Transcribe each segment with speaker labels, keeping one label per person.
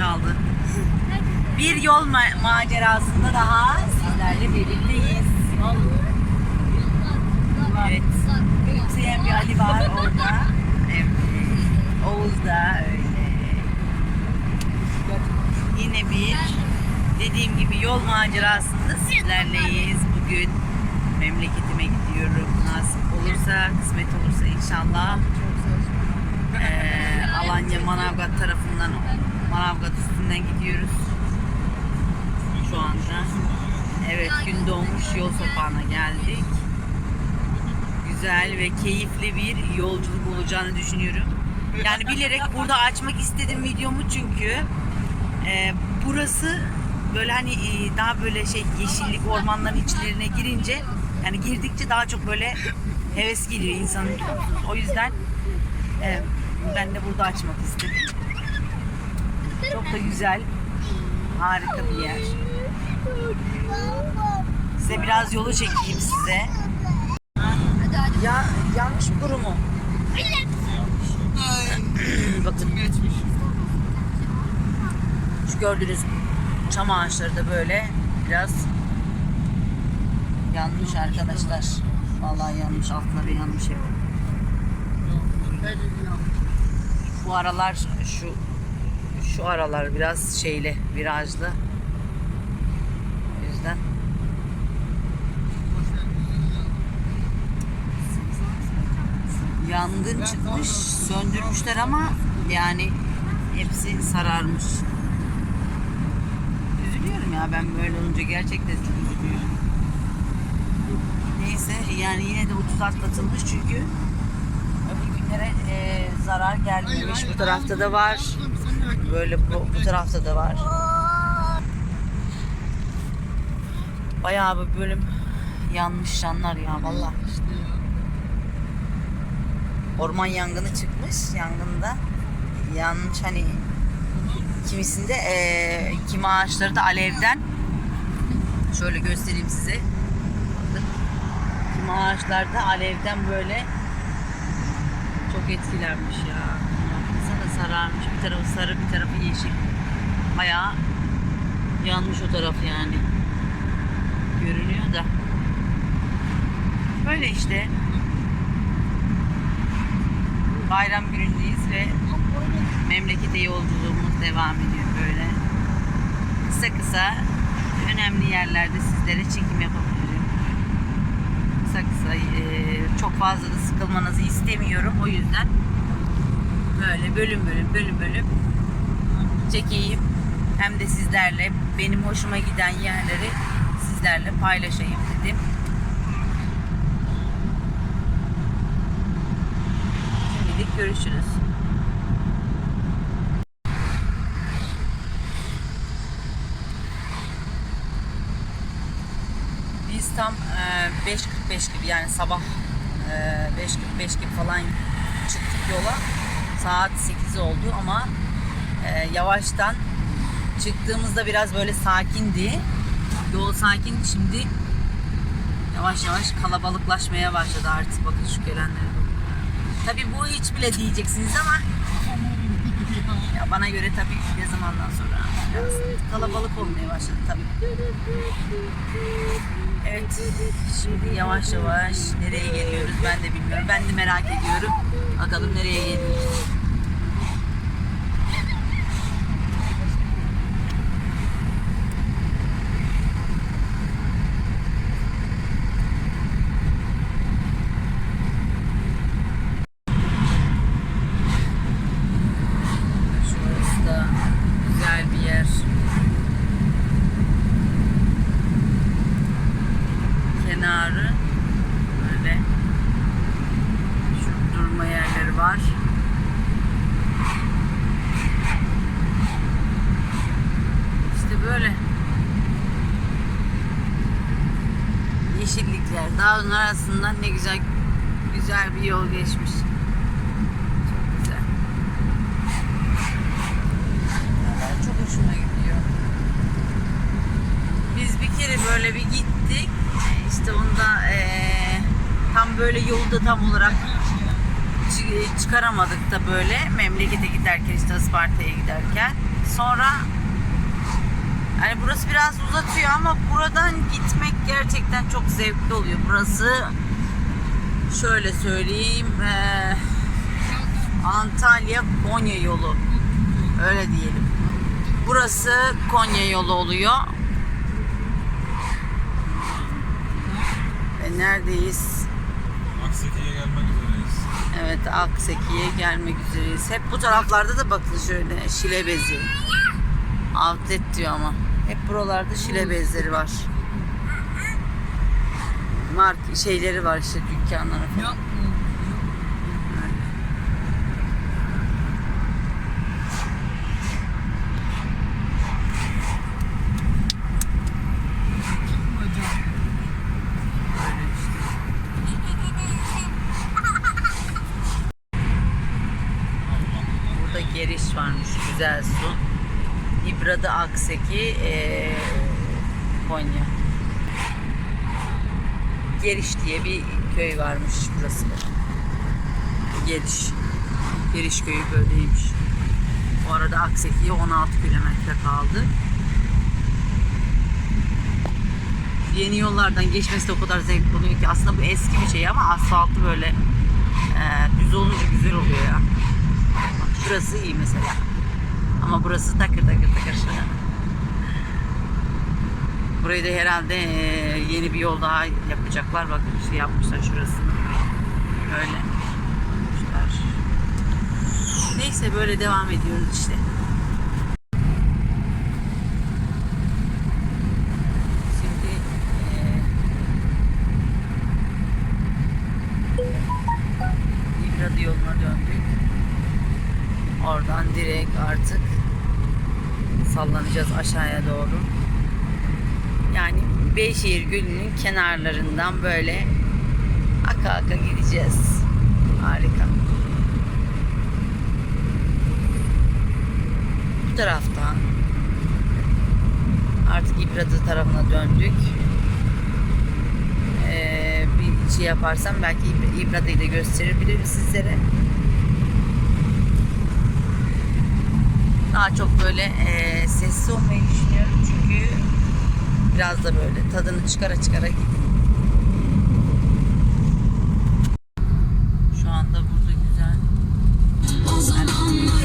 Speaker 1: Gü- güneş aldı. Bir yol ma- macerasında daha sizlerle birlikteyiz. Evet. Gülümseyen bir Ali var orada. Evet. Oğuz da öyle. Yine bir dediğim gibi yol macerasında sizlerleyiz. Bugün memleketime gidiyorum. Nasip olursa, kısmet olursa inşallah. Ee, Alanya Manavgat tarafından Manavgat üstünden gidiyoruz. Şu anda. Evet gün doğmuş yol sopağına geldik. Güzel ve keyifli bir yolculuk olacağını düşünüyorum. Yani bilerek burada açmak istedim videomu çünkü e, burası böyle hani e, daha böyle şey yeşillik ormanların içlerine girince yani girdikçe daha çok böyle heves geliyor insanın. O yüzden e, ben de burada açmak istedim. Çok da güzel, harika bir yer. Size biraz yolu çekeyim size. Ya yanlış kurumu. Bakın şu gördüğünüz çam ağaçları da böyle biraz yanmış arkadaşlar. Vallahi yanmış, altları yanmış hep. Bu aralar şu şu aralar biraz şeyli, virajlı. O yüzden yangın çıkmış, söndürmüşler ama yani hepsi sararmış. Üzülüyorum ya ben böyle olunca gerçekten üzülüyorum. Neyse yani yine de ucuz atlatılmış çünkü öbür günlere e, zarar gelmemiş. Bu tarafta da var. Böyle bu, bu tarafta da var. Bayağı bir bölüm yanmış canlar ya vallahi. Orman yangını çıkmış. Yangında yanmış hani kimisinde eee kimi ağaçları da alevden şöyle göstereyim size. Bakın. Kimi ağaçlarda alevden böyle çok etkilenmiş ya. Sararmış. Bir tarafı sarı bir tarafı yeşil. Bayağı yanmış o taraf yani. Görünüyor da. Böyle işte. Bayram günündeyiz ve memlekete yolculuğumuz devam ediyor böyle. Kısa kısa önemli yerlerde sizlere çekim yapabilirim. Kısa kısa çok fazla da sıkılmanızı istemiyorum. O yüzden böyle bölüm bölüm bölüm bölüm çekeyim. Hem de sizlerle benim hoşuma giden yerleri sizlerle paylaşayım dedim. Şimdilik görüşürüz. Biz tam e, 5.45 gibi yani sabah e, 5.45 gibi falan çıktık yola. Saat 8 oldu ama e, yavaştan çıktığımızda biraz böyle sakindi. Yol sakindi şimdi yavaş yavaş kalabalıklaşmaya başladı artık bakın şu gelenlere. Tabii bu hiç bile diyeceksiniz ama ya bana göre tabii ne zamandan sonra biraz kalabalık olmaya başladı tabii. Evet, şimdi yavaş yavaş nereye geliyoruz ben de bilmiyorum. Ben de merak ediyorum. Bakalım nereye geliyoruz. kenarı böyle şu durma yerleri var. İşte böyle. Yeşillikler, dağın arasından ne güzel güzel bir yol geçmiş. Çok güzel. Vallahi çok hoşuma gidiyor. Biz bir kere böyle bir gittik. İşte onda eee, tam böyle yolda tam olarak çı- çıkaramadık da böyle memlekete giderken işte Isparta'ya giderken. Sonra yani burası biraz uzatıyor ama buradan gitmek gerçekten çok zevkli oluyor. Burası şöyle söyleyeyim eee, Antalya Konya yolu öyle diyelim. Burası Konya yolu oluyor. Ve neredeyiz?
Speaker 2: Akseki'ye gelmek üzereyiz.
Speaker 1: Evet Akseki'ye gelmek üzereyiz. Hep bu taraflarda da bakın şöyle şile bezi. Outlet diyor ama. Hep buralarda şile bezleri var. Mark şeyleri var işte dükkanları falan. Burada geriş varmış. Güzel su. İbra'da Akseki, eee, Konya. Geriş diye bir köy varmış burası. Geriş. Geriş köyü böyleymiş. Bu arada Akseki'ye 16 kilometre kaldı. Yeni yollardan geçmesi de o kadar zevkli oluyor ki aslında bu eski bir şey ama asfaltı böyle eee, düz olunca güzel oluyor ya. Bak şurası iyi mesela. Ama burası takır takır takır. Burayı da herhalde eee, yeni bir yol daha yapacaklar. Bakın işte yapmışlar şurasını. Öyle. Neyse böyle devam ediyoruz işte. Şimdi eee İbrahim yoluna döndük. Oradan direkt artık sallanacağız aşağıya doğru. Yani Beyşehir Gölü'nün kenarlarından böyle aka aka gideceğiz. Harika. Bu taraftan artık İbradı tarafına döndük. Ee, bir şey yaparsam belki İb- İbrada'yı da gösterebilirim sizlere. Daha çok böyle e, sessiz olmayı düşünüyorum çünkü biraz da böyle tadını çıkara çıkara gideyim. Şu anda burada güzel yani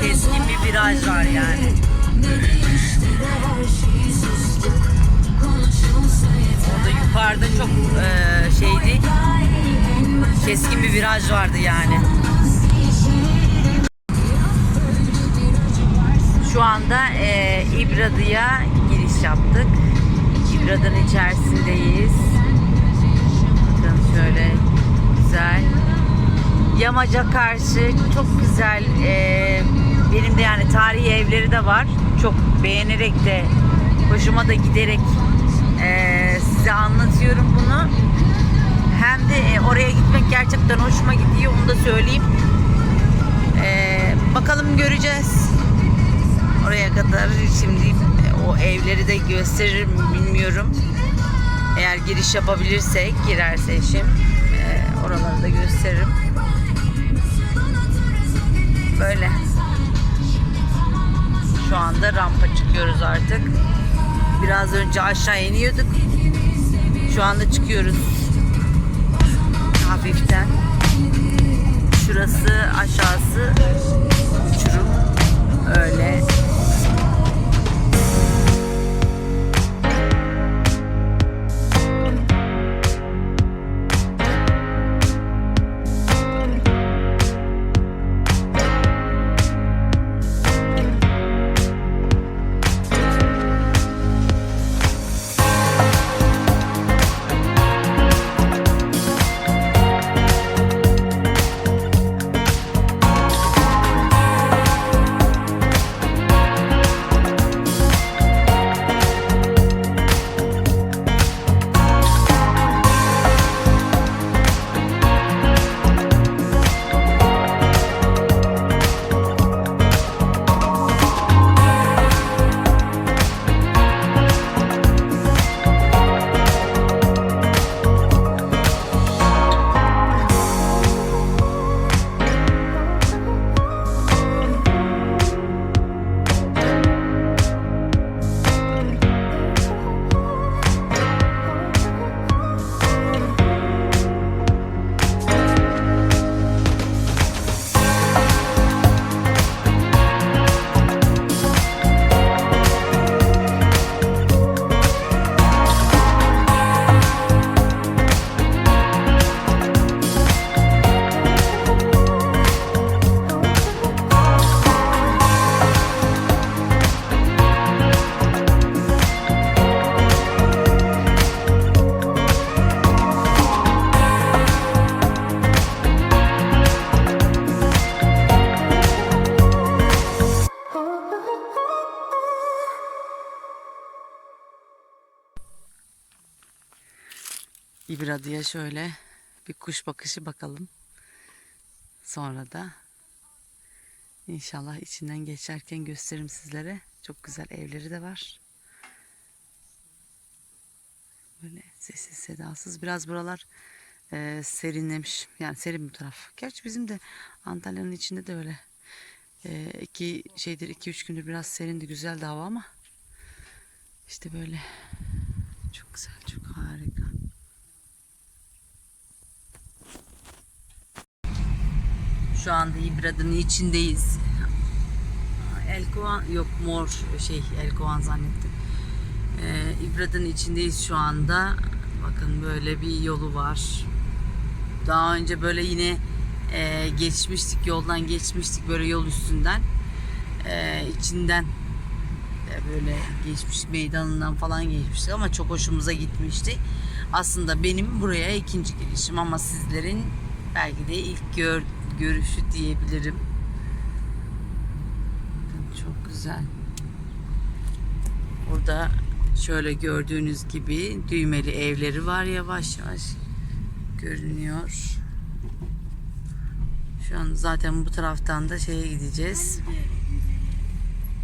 Speaker 1: keskin bir viraj var yani. Orada yukarıda çok e, şeydi keskin bir viraj vardı yani. Şu anda e, İbradı'ya giriş yaptık. İbradı'nın içerisindeyiz. Bakın şöyle güzel. Yamaca karşı çok güzel. e, benim de yani tarihi evleri de var. Çok beğenerek de hoşuma da giderek e, size anlatıyorum bunu. Hem de e, oraya gitmek gerçekten hoşuma gidiyor. Onu da söyleyeyim. E, bakalım göreceğiz. Oraya kadar şimdi e, o evleri de gösteririm bilmiyorum. Eğer giriş yapabilirsek, girerse eşim e, oraları da gösteririm. Böyle. Şu anda rampa çıkıyoruz artık. Biraz önce aşağı iniyorduk. Şu anda çıkıyoruz. Hafiften. Şurası aşağısı uçurum. Öyle. İbradı'ya şöyle bir kuş bakışı bakalım. Sonra da inşallah içinden geçerken gösteririm sizlere. Çok güzel evleri de var. Böyle sessiz sedasız. Biraz buralar e, serinlemiş. Yani serin bu taraf. Gerçi bizim de Antalya'nın içinde de öyle. E, iki şeydir iki üç gündür biraz serindi güzeldi hava ama işte böyle çok güzel çok harika. Şu anda İbrad'ın içindeyiz. Elkovan yok mor şey Elkovan zannettim. Ee, İbrad'ın içindeyiz şu anda. Bakın böyle bir yolu var. Daha önce böyle yine e, geçmiştik yoldan geçmiştik böyle yol üstünden. E, içinden e, böyle geçmiş meydanından falan geçmiştik ama çok hoşumuza gitmişti. Aslında benim buraya ikinci girişim ama sizlerin belki de ilk gör, görüşü diyebilirim. Çok güzel. Burada şöyle gördüğünüz gibi düğmeli evleri var yavaş yavaş görünüyor. Şu an zaten bu taraftan da şeye gideceğiz.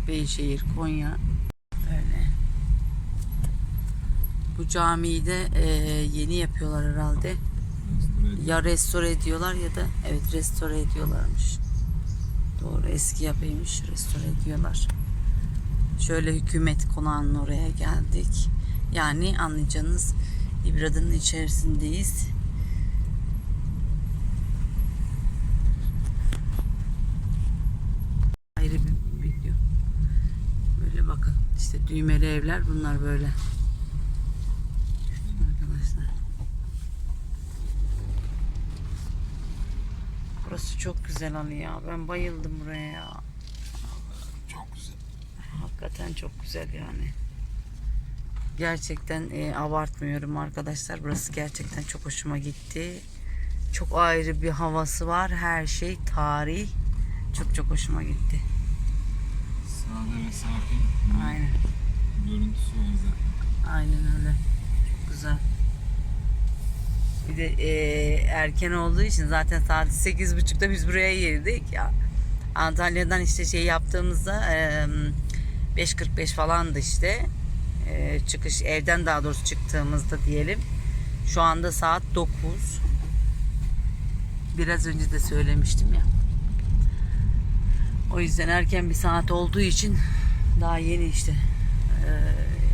Speaker 1: Beyşehir, Konya. Öyle. Bu camiyi de e, yeni yapıyorlar herhalde. Ya restore ediyorlar ya da evet restore ediyorlarmış. Doğru eski yapıymış restore ediyorlar. Şöyle hükümet konağının oraya geldik. Yani anlayacağınız İbrad'ın içerisindeyiz. Ayrı bir video. Böyle bakın işte düğmeli evler bunlar böyle. Arkadaşlar. Burası çok güzel Ali ya. Ben bayıldım buraya ya.
Speaker 2: Çok güzel.
Speaker 1: Hakikaten çok güzel yani. Gerçekten e, abartmıyorum arkadaşlar. Burası gerçekten çok hoşuma gitti. Çok ayrı bir havası var. Her şey tarih. Çok çok hoşuma gitti.
Speaker 2: Sade ve sakin.
Speaker 1: Aynen.
Speaker 2: Görüntüsü var zaten.
Speaker 1: Aynen öyle. Çok güzel. Bir de e, erken olduğu için zaten saat 8.30'da biz buraya girdik. Ya, Antalya'dan işte şey yaptığımızda e, 5.45 falandı işte. E, çıkış evden daha doğrusu çıktığımızda diyelim. Şu anda saat 9. Biraz önce de söylemiştim ya. O yüzden erken bir saat olduğu için daha yeni işte e,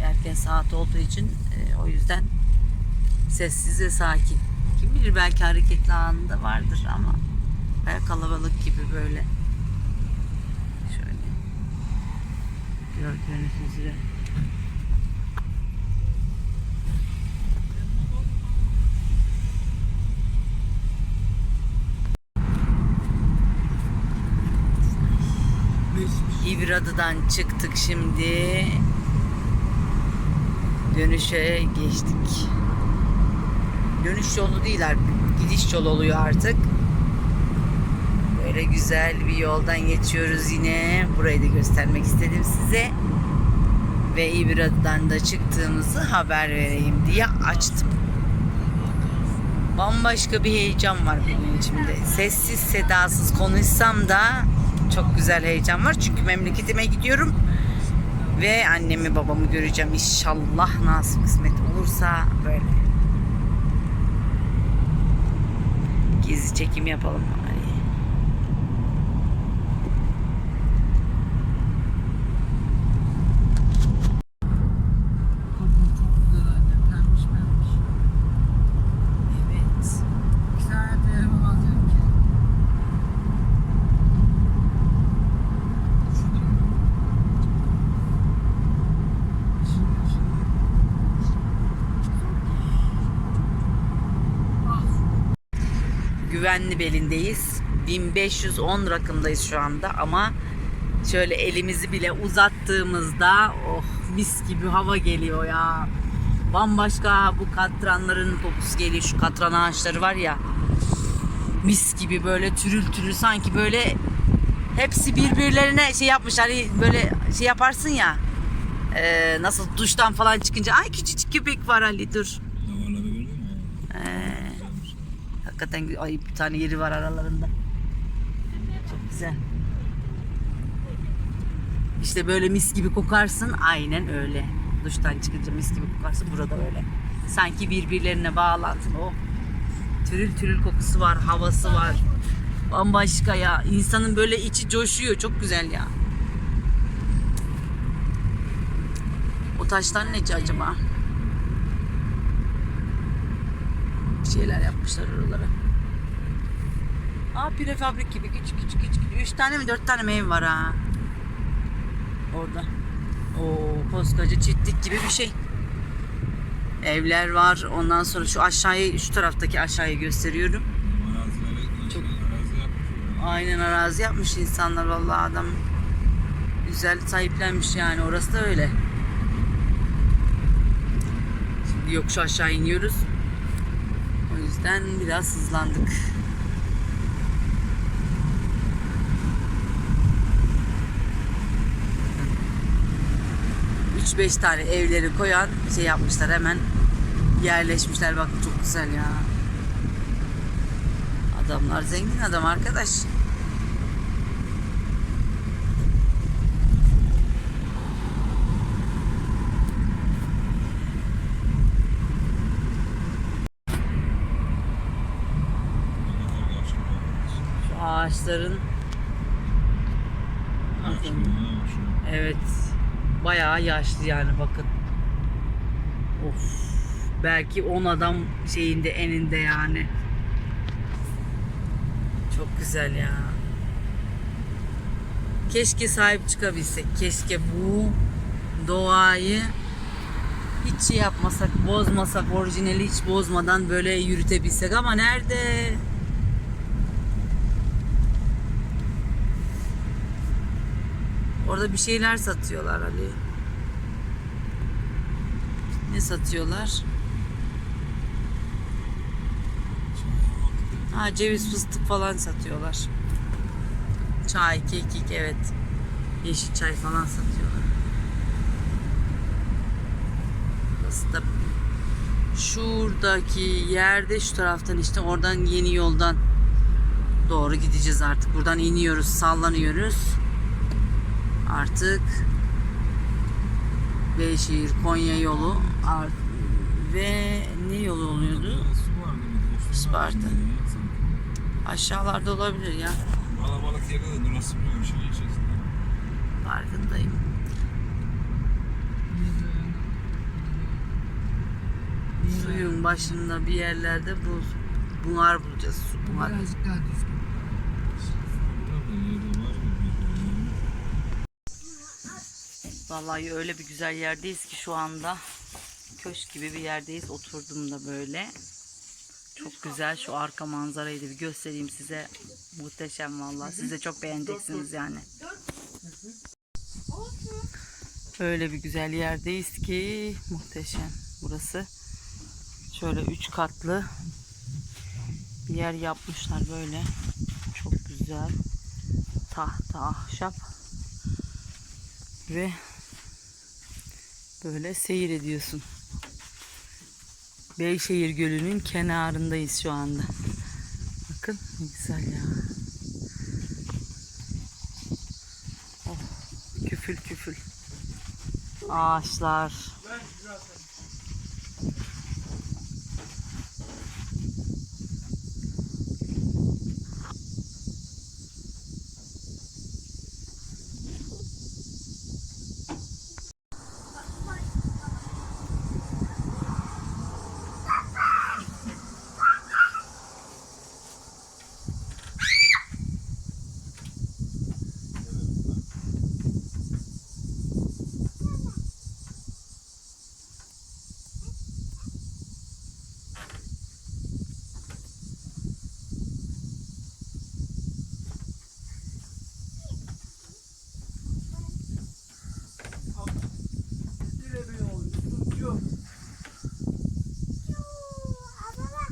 Speaker 1: erken saat olduğu için e, o yüzden sessiz ve sakin. Kim bilir belki hareketli anında vardır ama baya kalabalık gibi böyle. Şöyle. Gördüğünüz üzere. İbradı'dan çıktık şimdi. Dönüşe geçtik. Dönüş yolu değil artık. Gidiş yolu oluyor artık. Böyle güzel bir yoldan geçiyoruz yine. Burayı da göstermek istedim size. Ve İbradı'dan da çıktığımızı haber vereyim diye açtım. Bambaşka bir heyecan var benim içimde. Sessiz sedasız konuşsam da çok güzel heyecan var. Çünkü memleketime gidiyorum. Ve annemi babamı göreceğim inşallah nasip kısmet olursa böyle. Gezi çekim yapalım. Ay. Evet.
Speaker 3: İki tane telefon alacağım ki.
Speaker 1: Güvenli belindeyiz. 1510 rakımdayız şu anda ama şöyle elimizi bile uzattığımızda oh mis gibi hava geliyor ya. Bambaşka bu katranların kokusu geliyor. Şu katran ağaçları var ya. Mis gibi böyle türül türül sanki böyle hepsi birbirlerine şey yapmış hani böyle şey yaparsın ya. e, nasıl duştan falan çıkınca ay küçücük köpek var Ali dur.
Speaker 2: Davarları gördün mü?
Speaker 1: Ee, hakikaten ay, bir tane yeri var aralarında. Çok güzel. İşte böyle mis gibi kokarsın. Aynen öyle. Duştan çıkınca mis gibi kokarsın. Burada öyle. Sanki birbirlerine bağlantın. O türül türül kokusu var, havası var. Bambaşka ya. İnsanın böyle içi coşuyor. Çok güzel ya. O taşlar neci acaba? Bir şeyler yapmışlar oralara. Aa prefabrik gibi küçük küçük küçük. Üç tane mi dört tane mi ev var ha? Orada. O koskoca çiftlik gibi bir şey. Evler var. Ondan sonra şu aşağıyı, şu taraftaki aşağıyı gösteriyorum. Çok-
Speaker 2: arazi yapmış.
Speaker 1: Aynen arazi yapmış insanlar vallahi adam güzel sahiplenmiş yani orası da öyle. Şimdi yokuş aşağı iniyoruz. Yüzden biraz hızlandık. Üç beş tane evleri koyan şey yapmışlar hemen yerleşmişler bakın çok güzel ya. Adamlar zengin adam arkadaş.
Speaker 2: Ne kadar yaşlı olmuş.
Speaker 1: Şu ağaçların evet bayağı yaşlı yani bakın. Of. Belki 10 adam şeyinde eninde yani. Çok güzel ya. Keşke sahip çıkabilsek. Keşke bu doğayı hiç şey yapmasak, bozmasak, orijinali hiç bozmadan böyle yürütebilsek ama nerede? Orada bir şeyler satıyorlar Ali. Ne satıyorlar? Ha ceviz fıstık falan satıyorlar. Çay, kekik evet. Yeşil çay falan satıyorlar. Burası da şuradaki yerde şu taraftan işte oradan yeni yoldan doğru gideceğiz artık. Buradan iniyoruz, sallanıyoruz. Artık Beyşehir Konya yolu ve ne yolu oluyordu?
Speaker 2: Su vardı bir de. Su
Speaker 1: Sparta.
Speaker 2: vardı ya, sanki.
Speaker 1: Aşağılarda olabilir ya.
Speaker 2: Kalabalık yerde de durası bir şey içerisinde.
Speaker 1: Farkındayım. Suyun başında bir yerlerde bu buhar bulacağız. Su buhar.
Speaker 3: Birazcık daha düzgün.
Speaker 2: Burada da yerde var mı?
Speaker 1: Vallahi öyle bir güzel yerdeyiz ki şu anda. Köşk gibi bir yerdeyiz. Oturdum da böyle. Çok güzel şu arka manzarayı da bir göstereyim size. Muhteşem vallahi. Siz de çok beğeneceksiniz yani. Öyle bir güzel yerdeyiz ki muhteşem. Burası şöyle üç katlı bir yer yapmışlar böyle. Çok güzel. Tahta, ahşap ve böyle seyir ediyorsun. Beyşehir Gölü'nün kenarındayız şu anda. Bakın ne güzel ya. Oh, küfül küfül. Ağaçlar,